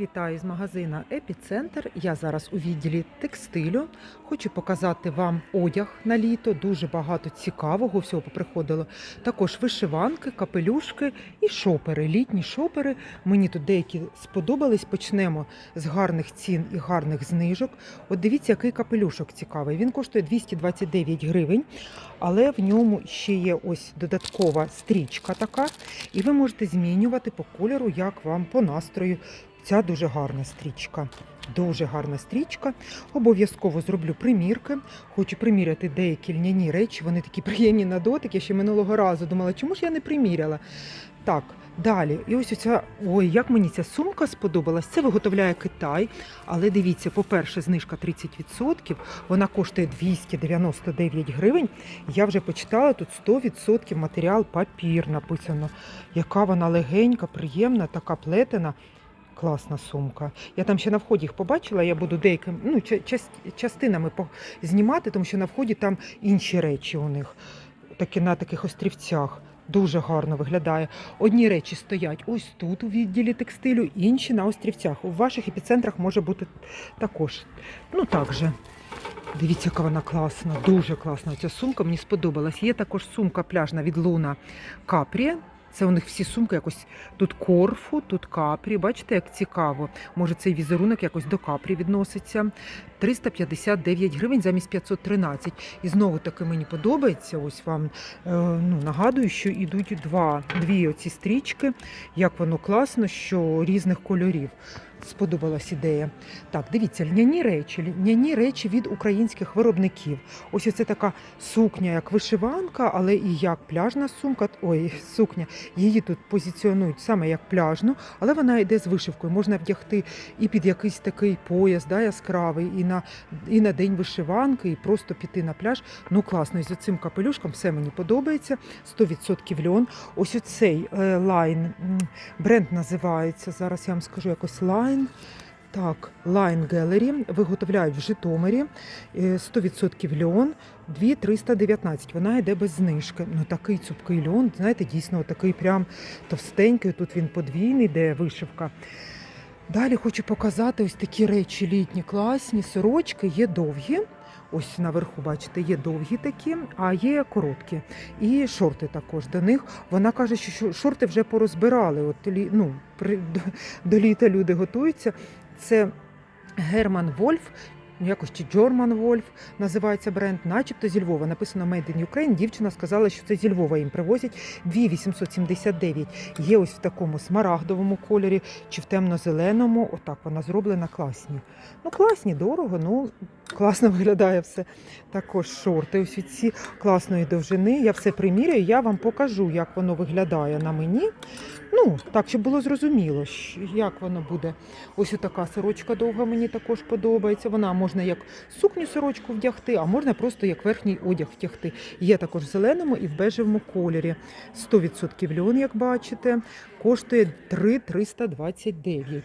Вітаю з магазина Епіцентр. Я зараз у відділі текстилю. Хочу показати вам одяг на літо. Дуже багато цікавого всього поприходило. Також вишиванки, капелюшки і шопери. Літні шопери. Мені тут деякі сподобались. Почнемо з гарних цін і гарних знижок. От дивіться, який капелюшок цікавий. Він коштує 229 гривень, але в ньому ще є ось додаткова стрічка така. І ви можете змінювати по кольору, як вам по настрою. Ця дуже гарна стрічка. Дуже гарна стрічка. Обов'язково зроблю примірки. Хочу приміряти деякі льняні речі. Вони такі приємні на дотик. Я ще минулого разу думала, чому ж я не приміряла. Так, далі. І ось оця, ой, як мені ця сумка сподобалась. Це виготовляє Китай. Але дивіться, по-перше, знижка 30%. Вона коштує 299 гривень. Я вже почитала, тут 100% матеріал папір написано. Яка вона легенька, приємна, така плетена. Класна сумка. Я там ще на вході їх побачила. Я буду деяким ну, частинами знімати, тому що на вході там інші речі у них, такі на таких острівцях. Дуже гарно виглядає. Одні речі стоять ось тут, у відділі текстилю, інші на острівцях. У ваших епіцентрах може бути також. Ну так же. Дивіться, яка вона класна, дуже класна. Ця сумка мені сподобалась. Є також сумка пляжна від Луна Капрі. Це у них всі сумки якось тут корфу, тут капрі. Бачите, як цікаво. Може, цей візерунок якось до капрі відноситься. 359 гривень замість 513. І знову таки мені подобається. Ось вам е, ну, нагадую, що йдуть два, дві оці стрічки. Як воно класно, що різних кольорів. Сподобалась ідея. Так, дивіться, льняні речі, льняні речі від українських виробників. Ось оце така сукня, як вишиванка, але і як пляжна сумка. Ой, сукня. Її тут позиціонують саме як пляжну, але вона йде з вишивкою. Можна вдягти і під якийсь такий пояс, да, яскравий, і на, і на день вишиванки, і просто піти на пляж. Ну класно, і з цим капелюшком все мені подобається. 100% льон. Ось оцей е, лайн бренд називається. Зараз я вам скажу якось лайн. Так, Line Gallery виготовляють в Житомирі е, 100% льон 2319. Вона йде без знижки. Ну такий цупкий льон, знаєте, дійсно такий прям товстенький. Тут він подвійний, де вишивка. Далі хочу показати ось такі речі літні, класні. Сорочки є довгі. Ось наверху, бачите, є довгі такі, а є короткі. І шорти також до них. Вона каже, що шорти вже порозбирали. От ну, при, до, до літа люди готуються. Це Герман Вольф. Ну, Якось чи Джорман Вольф називається бренд, начебто зі Львова. Написано Made in Ukraine. Дівчина сказала, що це зі Львова їм привозять. 2879 є ось в такому смарагдовому кольорі чи в темно-зеленому. Отак вона зроблена класні. Ну, класні, дорого, ну класно виглядає все. Також шорти ось ці класної довжини. Я все приміряю, я вам покажу, як воно виглядає на мені. Ну, так, щоб було зрозуміло, як воно буде. Ось така сорочка довга мені також подобається. Вона можна як сукню сорочку вдягти, а можна просто як верхній одяг вдягти. Є також в зеленому і в бежевому кольорі. 100% льон, як бачите, коштує 3,329.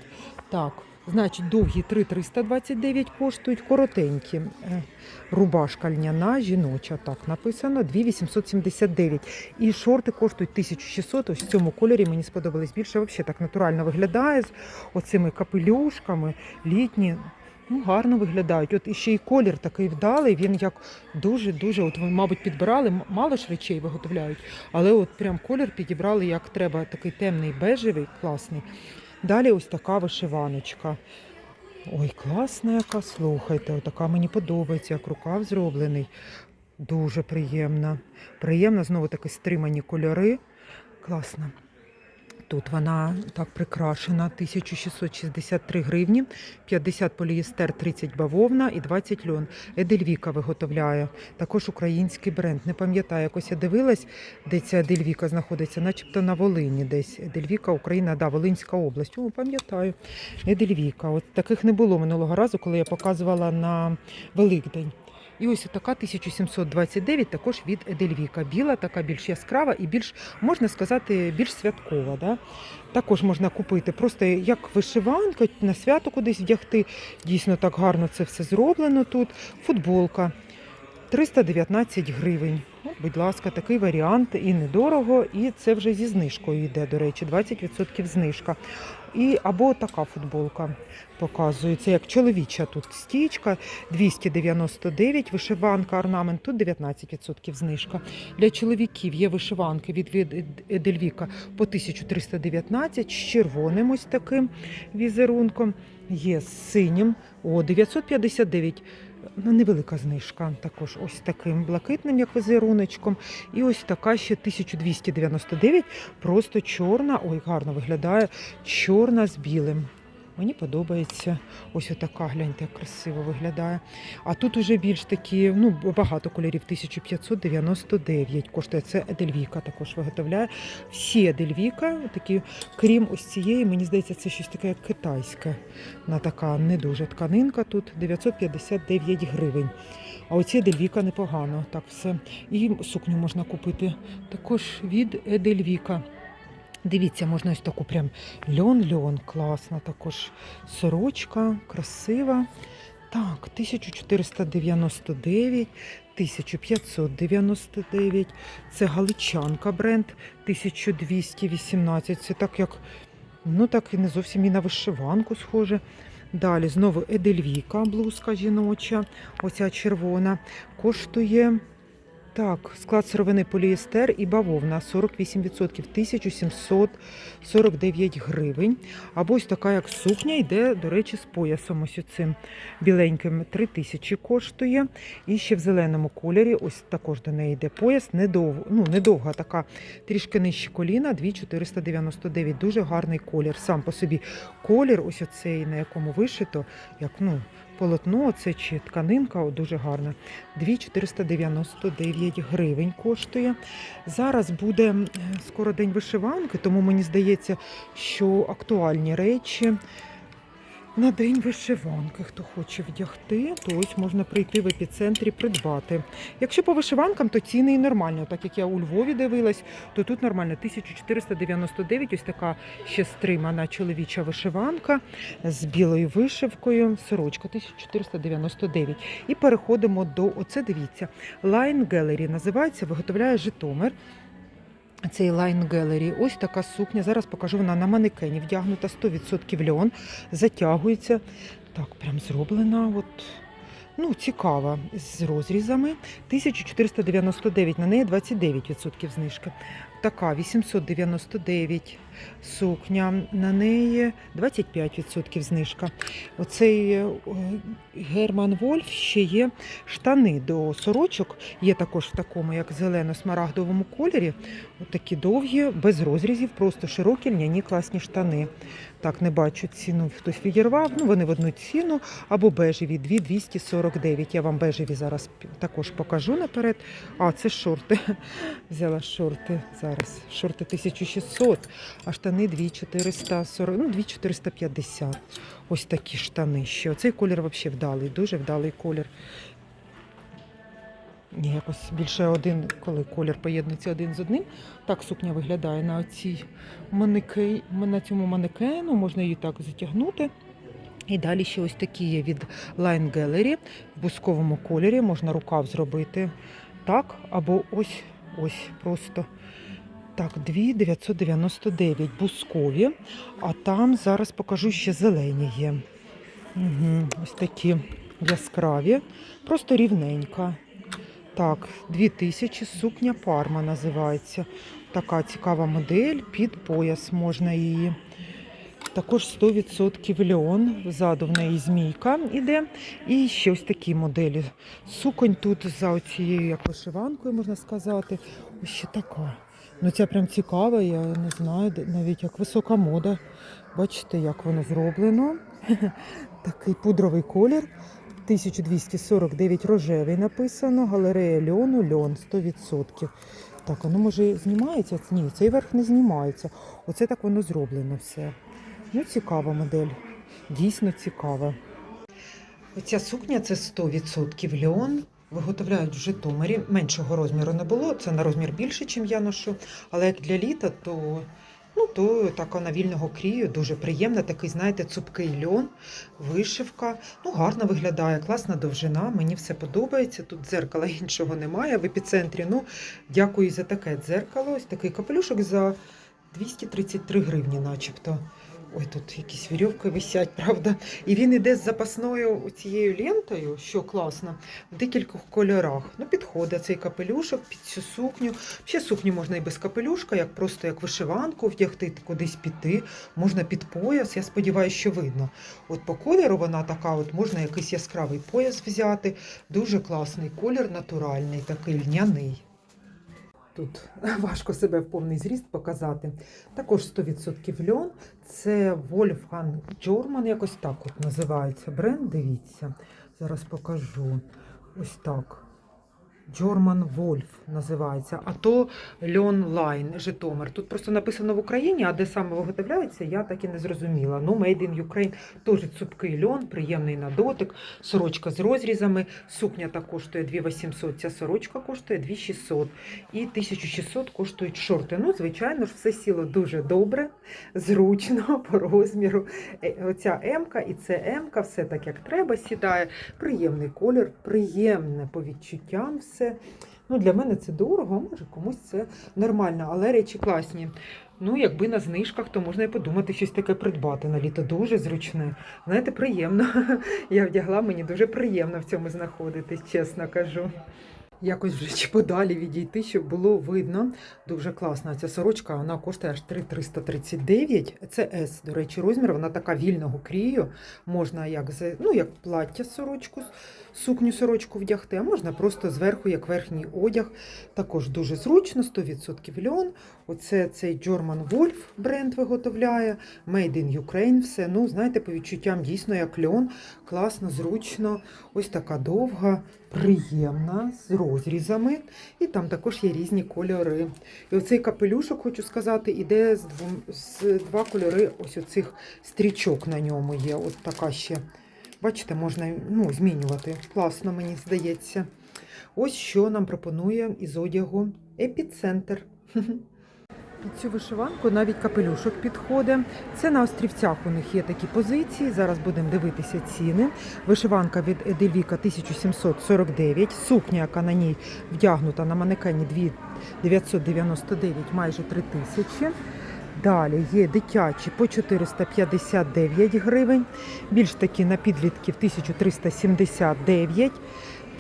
Так, значить, довгі 3,329 коштують, коротенькі. е, Рубашка льняна, жіноча, так написано, 2,879. І шорти коштують 1600. Ось в цьому кольорі мені сподобались більше. Взагалі так натурально виглядає з оцими капелюшками, літні. Ну, гарно виглядають. От і ще й колір такий вдалий, він як дуже-дуже, от ви, мабуть, підбирали, мало ж речей виготовляють, але от прям колір підібрали як треба, такий темний бежевий, класний. Далі ось така вишиваночка. Ой, класна яка, слухайте, така мені подобається, як рукав зроблений. Дуже приємна. Приємна, знову таки стримані кольори. Класна. Тут вона так прикрашена 1663 гривні, 50 полієстер, 30 бавовна і 20 льон. Едельвіка виготовляє. Також український бренд. Не пам'ятаю, якось я дивилась, де ця Едельвіка знаходиться, начебто на Волині десь. Едельвіка, Україна, да, Волинська область. О, пам'ятаю. Едельвіка. От таких не було минулого разу, коли я показувала на Великдень. І ось така 1729 також від Едельвіка. Біла, така більш яскрава і більш, можна сказати, більш святкова. Да? Також можна купити просто як вишиванка, на свято кудись вдягти. Дійсно так гарно це все зроблено тут. Футболка 319 гривень. Будь ласка, такий варіант і недорого, і це вже зі знижкою йде, до речі, 20% знижка. І або така футболка показується, як чоловіча тут стічка 299, вишиванка, орнамент, тут 19% знижка. Для чоловіків є вишиванки від від Едельвіка по 1319 з червоним ось таким візерунком, є з синім, о, 959. Ну, невелика знижка, також ось таким блакитним, як візеруночком. І ось така ще 1299, просто чорна. Ой, гарно виглядає, чорна з білим. Мені подобається. Ось отака, гляньте, як красиво виглядає. А тут уже більш такі, ну, багато кольорів, 1599 коштує. Це Едельвіка також виготовляє. Всі Едельвіка, такі, крім ось цієї, мені здається, це щось таке як китайське. На така не дуже тканинка тут 959 гривень. А оці Едельвіка непогано. Так все. І сукню можна купити також від Едельвіка. Дивіться, можна ось таку прям льон-льон, класна також сорочка, красива. Так, 1499, 1599. Це галичанка бренд 1218. Це так як, ну так і не зовсім і на вишиванку схоже. Далі знову Едельвіка, блузка жіноча, оця червона, коштує так, склад сировини поліестер і бавовна 48%, 1749 гривень. Або ось така як сукня йде, до речі, з поясом ось цим біленьким 3000 коштує. І ще в зеленому кольорі, ось також до неї йде пояс, недовго, ну, недовга така, трішки нижче коліна, 2499. Дуже гарний колір. Сам по собі колір, ось оцей, на якому вишито, як ну, полотно, це чи тканинка, о, дуже гарна. 2499 гривень коштує. Зараз буде скоро день вишиванки, тому мені здається, що актуальні речі. На день вишиванки, хто хоче вдягти, то ось можна прийти в епіцентрі придбати. Якщо по вишиванкам, то ціни і нормально. Так як я у Львові дивилась, то тут нормально 1499, ось така ще стримана чоловіча вишиванка з білою вишивкою, сорочка 1499. І переходимо до оце. Дивіться, Line Gallery називається, виготовляє Житомир. Цей Line Gallery. Ось така сукня. Зараз покажу вона на манекені вдягнута 100% льон, затягується. Так, прям зроблена. От. Ну, цікава з розрізами. 1499, на неї 29% знижки. Така 899 сукня, на неї 25% знижка. Оцей е, Герман Вольф ще є штани до сорочок. Є також в такому, як зелено-смарагдовому кольорі. Такі довгі, без розрізів, просто широкі льняні класні штани. Так, не бачу ціну, хтось відірвав. Ну, вони в одну ціну або бежеві 2249. Я вам бежеві зараз також покажу наперед. А, це шорти. Взяла шорти зараз. Шорти 1600, а штани 2440, ну, 2450. Ось такі штани ще. Оцей колір взагалі вдалий, дуже вдалий колір. Ні, якось більше один, коли колір поєднується один з одним. Так сукня виглядає на цій манеке... на цьому манекену, можна її так затягнути. І далі ще ось такі є від Line Gallery в бусковому кольорі. Можна рукав зробити так, або ось ось просто. Так, 2,999 бускові, а там зараз покажу ще зелені є. Угу, ось такі яскраві, просто рівненька. Так, 2000 сукня парма називається. Така цікава модель, під пояс можна її. Також 100% льон, ззаду в неї змійка іде. І ще ось такі моделі. Суконь тут за цією як вишиванкою, можна сказати. Ось ще така. Ну ця прям цікава, я не знаю, навіть як висока мода. Бачите, як воно зроблено. Такий пудровий колір. 1249 рожевий написано, галерея льону, льон 100%. Так, воно може знімається? Ні, цей верх не знімається. Оце так воно зроблено все. Ну, цікава модель. Дійсно цікава. Оця сукня це 100% льон. Виготовляють в Житомирі. Меншого розміру не було. Це на розмір більше, ніж я ношу. Але як для літа, то Ну, то така на вільного крію, дуже приємна, такий, знаєте, цупкий льон, вишивка. Ну, гарно виглядає, класна довжина, мені все подобається. Тут дзеркала іншого немає в епіцентрі. Ну, дякую за таке дзеркало. Ось такий капелюшок за 233 гривні, начебто. Ой, тут якісь вірьовки висять, правда? І він іде з запасною цією лентою, що класно, в декількох кольорах. Ну, підходить цей капелюшок під цю сукню. Ще сукню можна і без капелюшка, як просто як вишиванку вдягти, кудись піти, можна під пояс. Я сподіваюся, що видно. От по кольору вона така, от можна якийсь яскравий пояс взяти. Дуже класний колір, натуральний, такий льняний. Тут важко себе в повний зріст показати. Також 100% льон. Це Wolfgang German, якось так от називається бренд. Дивіться, зараз покажу. Ось так. Джорман Вольф називається, а то Льон Лайн, Житомир. Тут просто написано в Україні, а де саме виготовляється, я так і не зрозуміла. Ну, Made in Ukraine, теж цупкий льон, приємний на дотик, сорочка з розрізами. Сукня так коштує 2800, ця сорочка коштує 2600 і 1600 коштують шорти. Ну, звичайно ж, все сіло дуже добре, зручно по розміру. Е, Оця М-ка і це М-ка, все так як треба сідає. Приємний колір, приємне по відчуттям все. Ну, для мене це дорого, може комусь це нормально, але речі класні. Ну, якби на знижках, то можна і подумати щось таке придбати на літо. Дуже зручне. Знаєте, приємно. Я вдягла, мені дуже приємно в цьому знаходитись, чесно кажу. Якось вже чи подалі відійти, щоб було видно. Дуже класна ця сорочка, вона коштує аж 3,339. Це С, до речі, розмір. Вона така вільного крію. Можна як ну, як плаття сорочку, сукню сорочку вдягти, а можна просто зверху, як верхній одяг. Також дуже зручно, 100% льон. Оце цей German Wolf бренд виготовляє. Made in Ukraine. Все. Ну, знаєте, по відчуттям дійсно як льон. Класно, зручно. Ось така довга, приємна, з розрізами. І там також є різні кольори. І оцей капелюшок, хочу сказати, іде з, двом, з два кольори ось оцих стрічок на ньому є. От така ще. Бачите, можна ну, змінювати. Класно, мені здається. Ось що нам пропонує із одягу епіцентр. Під цю вишиванку навіть капелюшок підходить. Це на острівцях у них є такі позиції. Зараз будемо дивитися ціни. Вишиванка від Едельвіка 1749, сукня, яка на ній вдягнута на манекені 999, майже 3000. Далі є дитячі по 459 гривень, більш такі на підлітків 1379,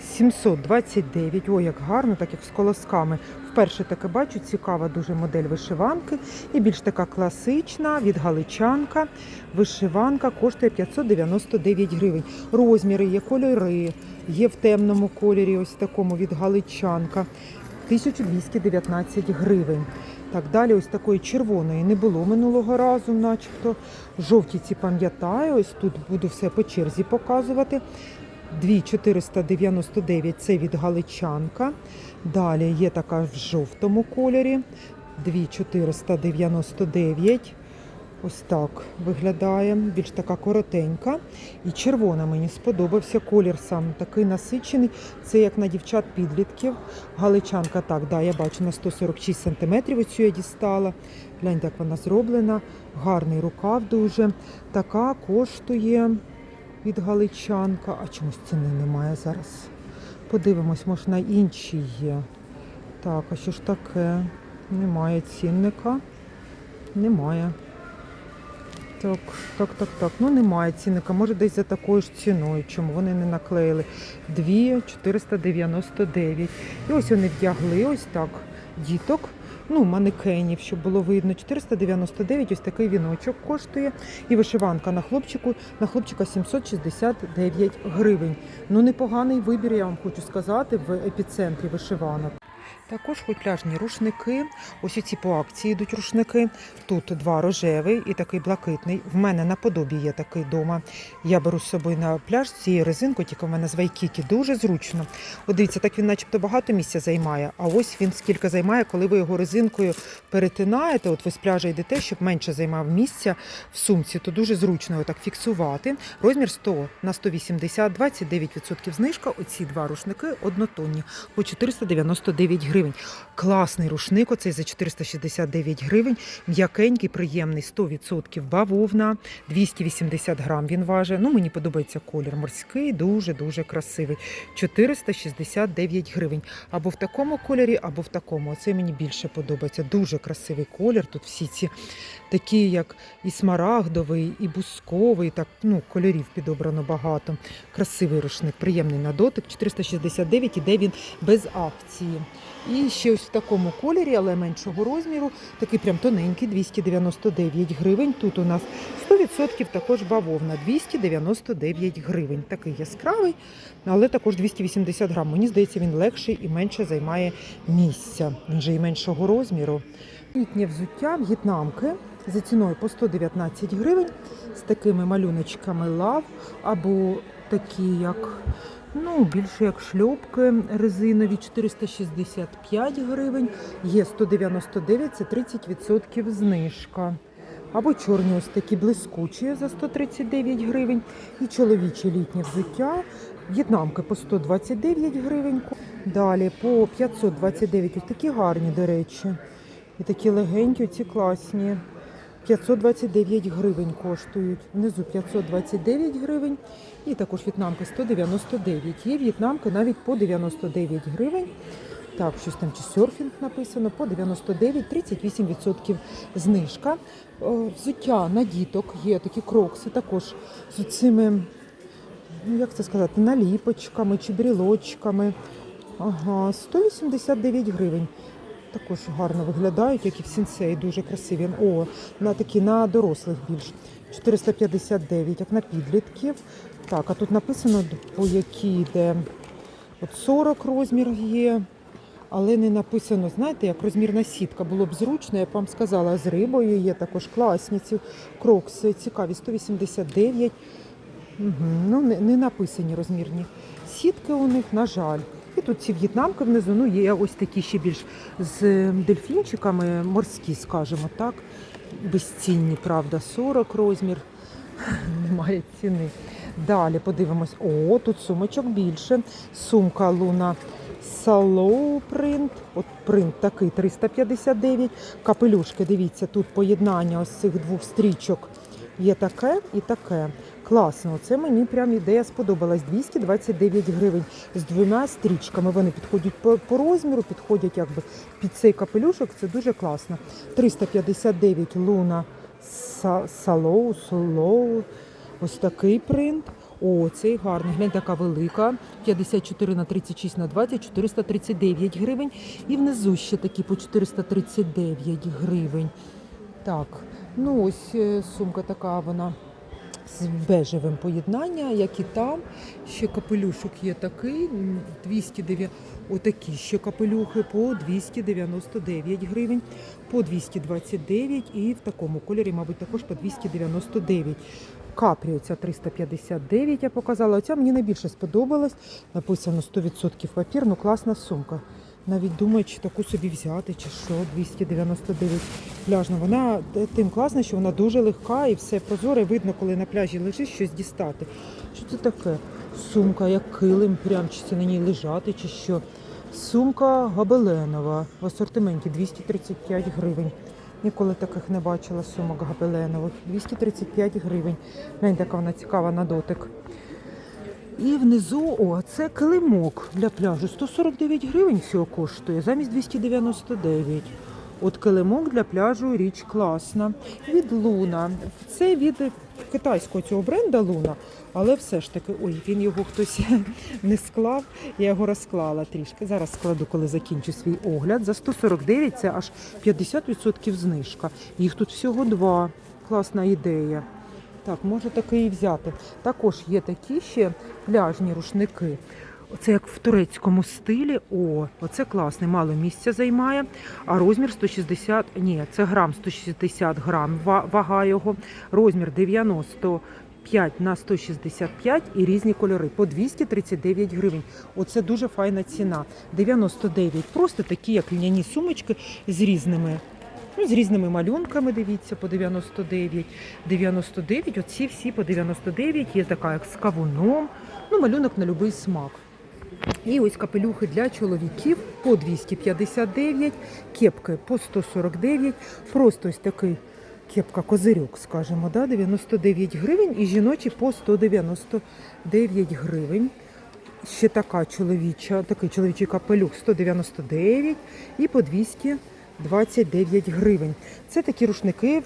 729. Ой, як гарно, так як з колосками. Вперше таке бачу, цікава дуже модель вишиванки. І більш така класична від галичанка. Вишиванка коштує 599 гривень. Розміри є, кольори, є в темному кольорі, ось такому від галичанка. 1219 гривень. Так, далі ось такої червоної не було минулого разу, начебто. Жовті ці пам'ятаю, ось тут буду все по черзі показувати. 2499 це від Галичанка. Далі є така в жовтому кольорі. 2499. Ось так виглядає. Більш така коротенька. І червона мені сподобався колір сам такий насичений. Це як на дівчат підлітків. Галичанка, так, да, я бачу на 146 см оцю я дістала. Гляньте, як вона зроблена. Гарний рукав дуже. Така коштує від Галичанка. А чомусь ціни немає зараз. Подивимось, може на інші є. Так, а що ж таке? Немає цінника. Немає. Так, так, так, так. Ну немає цінника. Може десь за такою ж ціною. Чому вони не наклеїли? 2 499. І ось вони вдягли ось так діток. Ну, манекенів, щоб було видно. 499, ось такий віночок коштує. І вишиванка на хлопчику, на хлопчика 769 гривень. Ну, непоганий вибір, я вам хочу сказати, в епіцентрі вишиванок. Також хоч пляжні рушники. Ось ці по акції йдуть рушники. Тут два рожевий і такий блакитний. В мене на подобі є такий дома. Я беру з собою на пляж цією резинкою, тільки в мене з вайкіки. Дуже зручно. От дивіться, так він начебто багато місця займає. А ось він скільки займає, коли ви його резинкою перетинаєте. От ви з пляжа йдете, щоб менше займав місця в сумці, то дуже зручно його так фіксувати. Розмір 100 на 180, 29% знижка. Оці два рушники однотонні по 499 гривень. Гривень. Класний рушник, оцей за 469 гривень. М'якенький, приємний, 100% бавовна, 280 грам він важить. Ну, мені подобається колір морський, дуже-дуже красивий. 469 гривень. Або в такому кольорі, або в такому. Оце мені більше подобається. Дуже красивий колір. Тут всі ці такі, як і смарагдовий, і бусковий. Так, ну, кольорів підобрано багато. Красивий рушник, приємний на дотик. 469, іде він без акції. І ще ось в такому кольорі, але меншого розміру, такий прям тоненький, 299 гривень. Тут у нас 100% також бавовна, 299 гривень. Такий яскравий, але також 280 грам. Мені здається, він легший і менше займає місця. Він же і меншого розміру. Літнє взуття в'єтнамки за ціною по 119 гривень з такими малюночками лав або такі, як ну, більше як шльопки резинові 465 гривень, є 199, це 30% знижка. Або чорні ось такі блискучі за 139 гривень. І чоловіче літнє взуття. В'єтнамки по 129 гривень. Далі по 529. Ось такі гарні, до речі. І такі легенькі, ці класні. 529 гривень коштують. Внизу 529 гривень. І також в'єтнамки 199. Є в'єтнамки навіть по 99 гривень. Так, щось там чи серфінг написано, по 99, 38% знижка. Е, Взуття на діток є такі крокси, також з цими, ну як це сказати, наліпочками чи брілочками. Ага, 189 гривень. Також гарно виглядають, як і в сінсеї, дуже красиві. О, на такі на дорослих більш. 459, як на підлітків. Так, а тут написано, по якій йде от 40 розмір є, але не написано, знаєте, як розмірна сітка. Було б зручно, я б вам сказала, з рибою є також класні ці крокси, цікаві, 189. Угу. Ну, не, не написані розмірні сітки у них, на жаль. І тут ці в'єтнамки внизу, ну є ось такі ще більш з дельфінчиками, морські, скажімо так. Безцінні, правда, 40 розмір. Немає ціни. Далі подивимось. О, тут сумочок більше. Сумка Луна Салоу принт. От принт такий 359. Капелюшки, дивіться, тут поєднання ось цих двох стрічок. Є таке і таке. Класно, це мені прям ідея сподобалась. 229 гривень з двома стрічками. Вони підходять по, по розміру, підходять якби під цей капелюшок. Це дуже класно. 359 луна салоу, солоу. Ось такий принт. О, цей гарний. Глянь, така велика. 54 на 36 на 20, 439 гривень. І внизу ще такі по 439 гривень. Так, ну ось е, сумка така вона з бежевим поєднання, як і там. Ще капелюшок є такий, м, 209, отакі ще капелюхи по 299 гривень, по 229 і в такому кольорі, мабуть, також по 299. Капрі оця 359 я показала. Оця мені найбільше сподобалась. Написано 100% папір, ну класна сумка. Навіть думаю, чи таку собі взяти, чи що, 299 пляжна. Вона е, тим класна, що вона дуже легка і все прозоре. Видно, коли на пляжі лежиш, щось дістати. Що це таке? Сумка, як килим, прям чи це на ній лежати, чи що. Сумка габеленова в асортименті 235 гривень. Ніколи таких не бачила сумок габеленових. 235 гривень. Глянь, така вона цікава на дотик. І внизу, о, це килимок для пляжу. 149 гривень всього коштує, замість 299. От килимок для пляжу річ класна. Від Луна. Це від китайського цього бренда Луна, але все ж таки, ой, він його хтось не склав. Я його розклала трішки. Зараз складу, коли закінчу свій огляд. За 149 це аж 50% знижка. Їх тут всього два. Класна ідея. Так, можу такий і взяти. Також є такі ще пляжні рушники. Оце як в турецькому стилі. О, оце класний, мало місця займає. А розмір 160, ні, це грам 160 грам, ва- вага його. Розмір 95 на 165 і різні кольори по 239 гривень. Оце дуже файна ціна. 99. Просто такі, як льняні сумочки з різними Ну, з різними малюнками, дивіться, по 99. 99, оці всі по 99, є така, як з кавуном. Ну, малюнок на будь-який смак. І ось капелюхи для чоловіків по 259, кепки по 149. Просто ось такий кепка козирьок, скажімо, да, 99 гривень і жіночі по 199 гривень. Ще така чоловіча, такий чоловічий капелюх 199 і по 229 гривень. Це такі рушники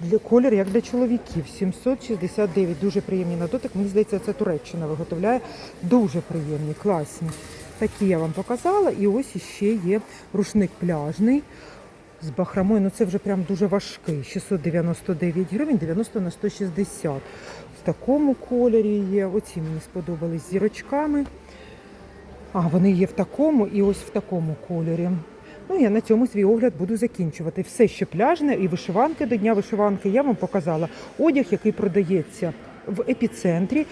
для колір, як для чоловіків. 769. Дуже приємні на дотик. Мені здається, це Туреччина виготовляє. Дуже приємні, класні. Такі я вам показала. І ось іще є рушник пляжний. З бахромою, ну це вже прям дуже важкий. 699 гривень, 90 на 160. В такому кольорі є. Оці мені сподобались зірочками. А, вони є в такому і ось в такому кольорі. Ну, я на цьому свій огляд буду закінчувати. Все, що пляжне і вишиванки до Дня вишиванки, я вам показала. Одяг, який продається в епіцентрі.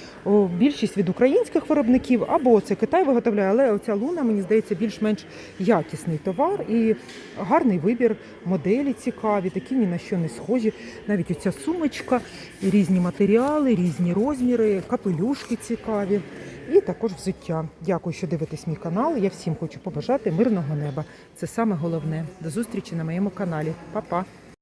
Більшість від українських виробників, або це Китай виготовляє, але оця луна, мені здається, більш-менш якісний товар і гарний вибір, моделі цікаві, такі ні на що не схожі. Навіть оця сумочка, різні матеріали, різні розміри, капелюшки цікаві. І також взуття. Дякую, що дивитесь мій канал. Я всім хочу побажати мирного неба. Це саме головне. До зустрічі на моєму каналі. Па-па!